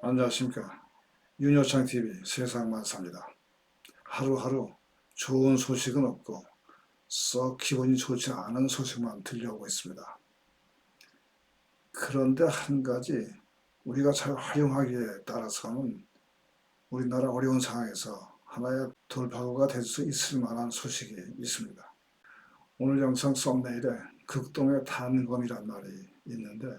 안녕하십니까. 윤여창 TV 세상만 삽니다. 하루하루 좋은 소식은 없고 썩 기분이 좋지 않은 소식만 들려오고 있습니다. 그런데 한 가지 우리가 잘 활용하기에 따라서는 우리나라 어려운 상황에서 하나의 돌파구가 될 수 있을 만한 소식이 있습니다. 오늘 영상 썸네일에 극동의 단검이란 말이 있는데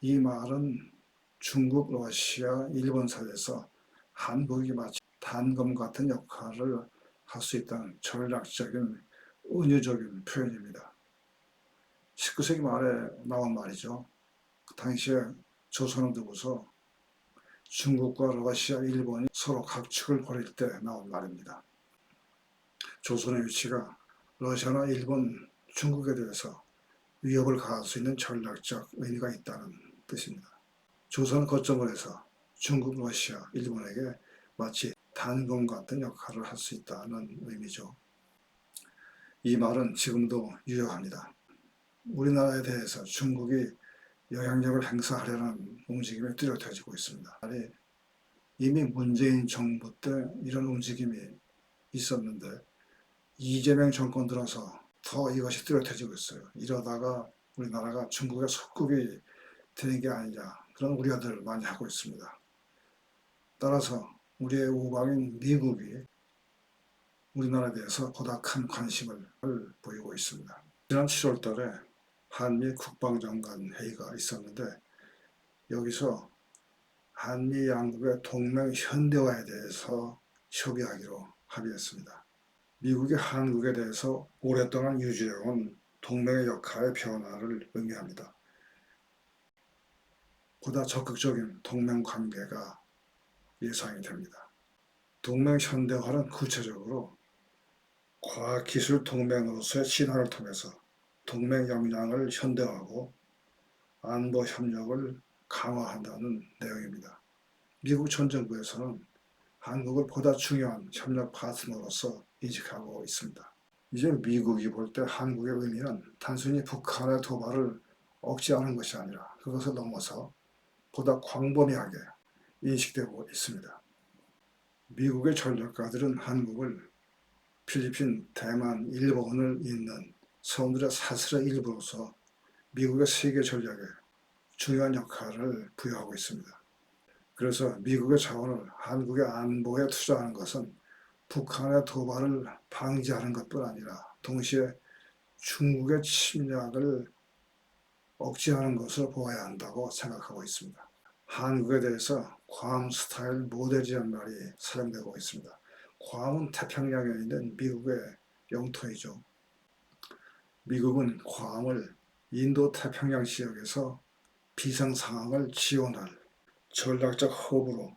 이 말은 중국, 러시아, 일본 사이에서 한국이 마치 단검 같은 역할을 할 수 있다는 전략적인 은유적인 표현입니다. 19세기 말에 나온 말이죠. 그 당시에 조선을 두고서 중국과 러시아, 일본이 서로 각축을 벌일 때 나온 말입니다. 조선의 위치가 러시아나 일본, 중국에 대해서 위협을 가할 수 있는 전략적 의미가 있다는 뜻입니다. 조선 거점을 해서 중국, 러시아, 일본에게 마치 단검 같은 역할을 할 수 있다는 의미죠. 이 말은 지금도 유효합니다. 우리나라에 대해서 중국이 영향력을 행사하려는 움직임이 뚜렷해지고 있습니다. 이미 문재인 정부 때 이런 움직임이 있었는데 이재명 정권 들어서 더 이것이 뚜렷해지고 있어요. 이러다가 우리나라가 중국의 속국이 되는 게 아니냐 그런 우려들을 많이 하고 있습니다. 따라서 우리의 우방인 미국이 우리나라에 대해서 큰 관심을 보이고 있습니다. 지난 7월 달에 한미 국방장관 회의가 있었는데 여기서 한미 양국의 동맹 현대화에 대해서 협의하기로 합의했습니다. 미국이 한국에 대해서 오랫동안 유지해온 동맹의 역할의 변화를 의미합니다. 보다 적극적인 동맹 관계가 예상이 됩니다. 동맹 현대화는 구체적으로 과학기술 동맹으로서의 진화를 통해서 동맹 역량을 현대화하고 안보 협력을 강화한다는 내용입니다. 미국 전 정부에서는 한국을 보다 중요한 협력 파트너로서 인식하고 있습니다. 이제 미국이 볼 때 한국의 의미는 단순히 북한의 도발을 억제하는 것이 아니라 그것을 넘어서 보다 광범위하게 인식되고 있습니다. 미국의 전략가들은 한국을 필리핀, 대만, 일본을 잇는 성들의 사슬의 일부로서 미국의 세계 전략에 중요한 역할을 부여하고 있습니다. 그래서 미국의 자원을 한국의 안보에 투자하는 것은 북한의 도발을 방지하는 것뿐 아니라 동시에 중국의 침략을 억제하는 것을 보아야 한다고 생각하고 있습니다. 한국에 대해서 괌 스타일 모델이라는 말이 사용되고 있습니다. 괌은 태평양에 있는 미국의 영토이죠. 미국은 괌을 인도 태평양 지역에서 비상 상황을 지원할 전략적 허브로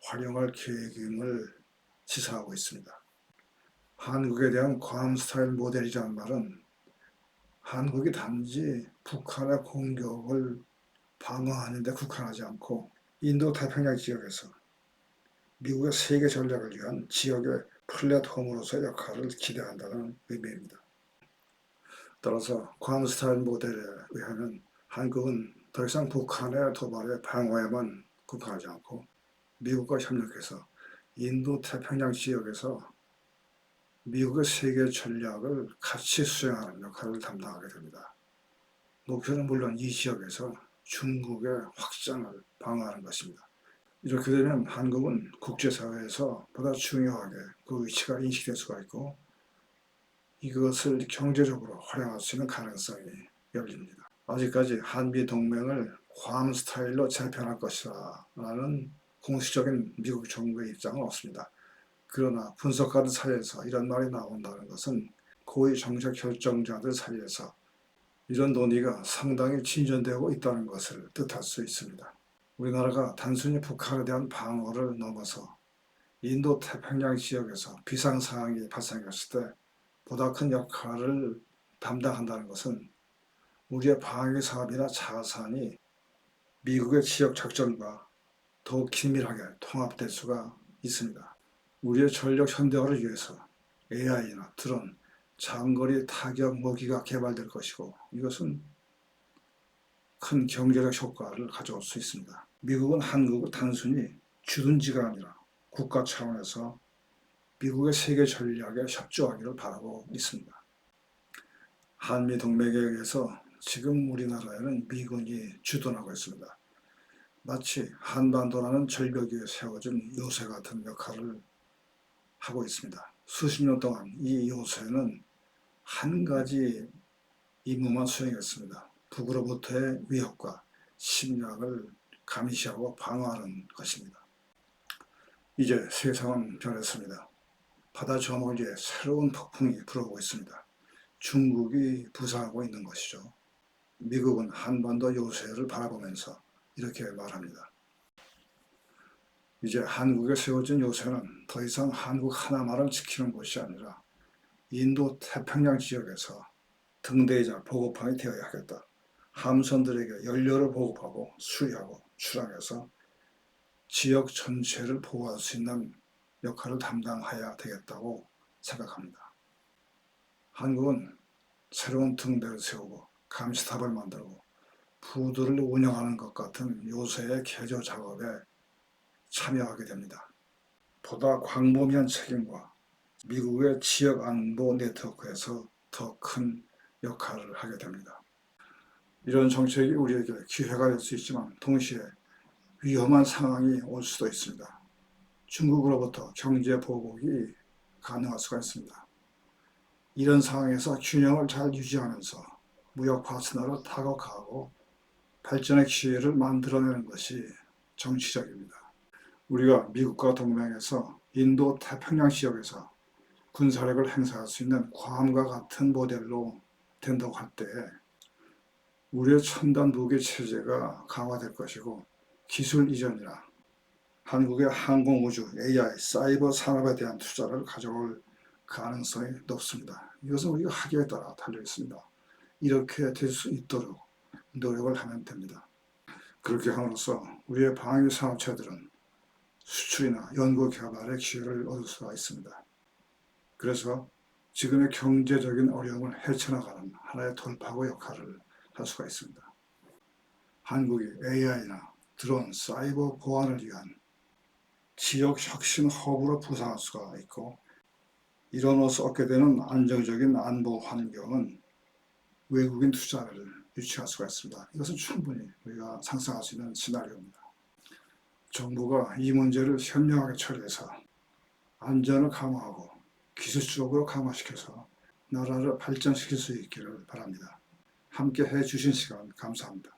활용할 계획임을 시사하고 있습니다. 한국에 대한 괌 스타일 모델이라는 말은 한국이 단지 북한의 공격을 방어하는 데 국한하지 않고 인도 태평양 지역에서 미국의 세계 전략을 위한 지역의 플랫폼으로서의 역할을 기대한다는 의미입니다. 따라서 괌 스타일 모델에 의하면 한국은 더 이상 북한의 도발에 방어에만 국한하지 않고 미국과 협력해서 인도 태평양 지역에서 미국의 세계 전략을 같이 수행하는 역할을 담당하게 됩니다. 목표는 물론 이 지역에서 중국의 확장을 방어하는 것입니다. 이렇게 되면 한국은 국제사회에서 보다 중요하게 그 위치가 인식될 수가 있고 이것을 경제적으로 활용할 수 있는 가능성이 열립니다. 아직까지 한미 동맹을 괌 스타일로 재편할 것이라는 공식적인 미국 정부의 입장은 없습니다. 그러나 분석가들 사이에서 이런 말이 나온다는 것은 고위 정책 결정자들 사이에서 이런 논의가 상당히 진전되고 있다는 것을 뜻할 수 있습니다. 우리나라가 단순히 북한에 대한 방어를 넘어서 인도 태평양 지역에서 비상 상황이 발생했을 때 보다 큰 역할을 담당한다는 것은 우리의 방위 사업이나 자산이 미국의 지역 작전과 더욱 긴밀하게 통합될 수가 있습니다. 우리의 전력 현대화를 위해서 AI나 드론, 장거리 타격 무기가 개발될 것이고 이것은 큰 경제적 효과를 가져올 수 있습니다. 미국은 한국을 단순히 주둔지가 아니라 국가 차원에서 미국의 세계 전략에 협조하기를 바라고 있습니다. 한미 동맹에 의해서 지금 우리나라에는 미군이 주둔하고 있습니다. 마치 한반도라는 절벽 위에 세워진 요새 같은 역할을 하고 있습니다. 수십 년 동안 이 요새는 한 가지 임무만 수행했습니다. 북으로부터의 위협과 침략을 감시하고 방어하는 것입니다. 이제 세상은 변했습니다. 바다 저물리에 새로운 폭풍이 불어오고 있습니다. 중국이 부상하고 있는 것이죠. 미국은 한반도 요새를 바라보면서 이렇게 말합니다. 이제 한국에 세워진 요새는 더 이상 한국 하나만을 지키는 것이 아니라 인도 태평양 지역에서 등대이자 보급함이 되어야 하겠다. 함선들에게 연료를 보급하고 수리하고 출항해서 지역 전체를 보호할 수 있는 역할을 담당해야 되겠다고 생각합니다. 한국은 새로운 등대를 세우고 감시탑을 만들고 부두를 운영하는 것 같은 요새의 개조 작업에 참여하게 됩니다. 보다 광범위한 책임과 미국의 지역 안보 네트워크에서 더 큰 역할을 하게 됩니다. 이런 정책이 우리에게 기회가 될 수 있지만 동시에 위험한 상황이 올 수도 있습니다. 중국으로부터 경제 보복이 가능할 수가 있습니다. 이런 상황에서 균형을 잘 유지하면서 무역 파트너를 타격하고 발전의 기회를 만들어내는 것이 정치적입니다. 우리가 미국과 동맹에서 인도 태평양 지역에서 군사력을 행사할 수 있는 괌과 같은 모델로 된다고 할 때 우리의 첨단 무기 체제가 강화될 것이고 기술 이전이나 한국의 항공우주, AI, 사이버 산업에 대한 투자를 가져올 가능성이 높습니다. 이것은 우리가 하기에 따라 달려 있습니다. 이렇게 될 수 있도록 노력을 하면 됩니다. 그렇게 함으로써 우리의 방위 산업체들은 수출이나 연구 개발의 기회를 얻을 수가 있습니다. 그래서 지금의 경제적인 어려움을 헤쳐나가는 하나의 돌파구 역할을 할 수가 있습니다. 한국이 AI나 드론, 사이버 보안을 위한 지역 혁신 허브로 부상할 수가 있고 이로써 얻게 되는 안정적인 안보 환경은 외국인 투자를 유치할 수가 있습니다. 이것은 충분히 우리가 상상할 수 있는 시나리오입니다. 정부가 이 문제를 현명하게 처리해서 안전을 강화하고 기술적으로 강화시켜서 나라를 발전시킬 수 있기를 바랍니다. 함께 해 주신 시간 감사합니다.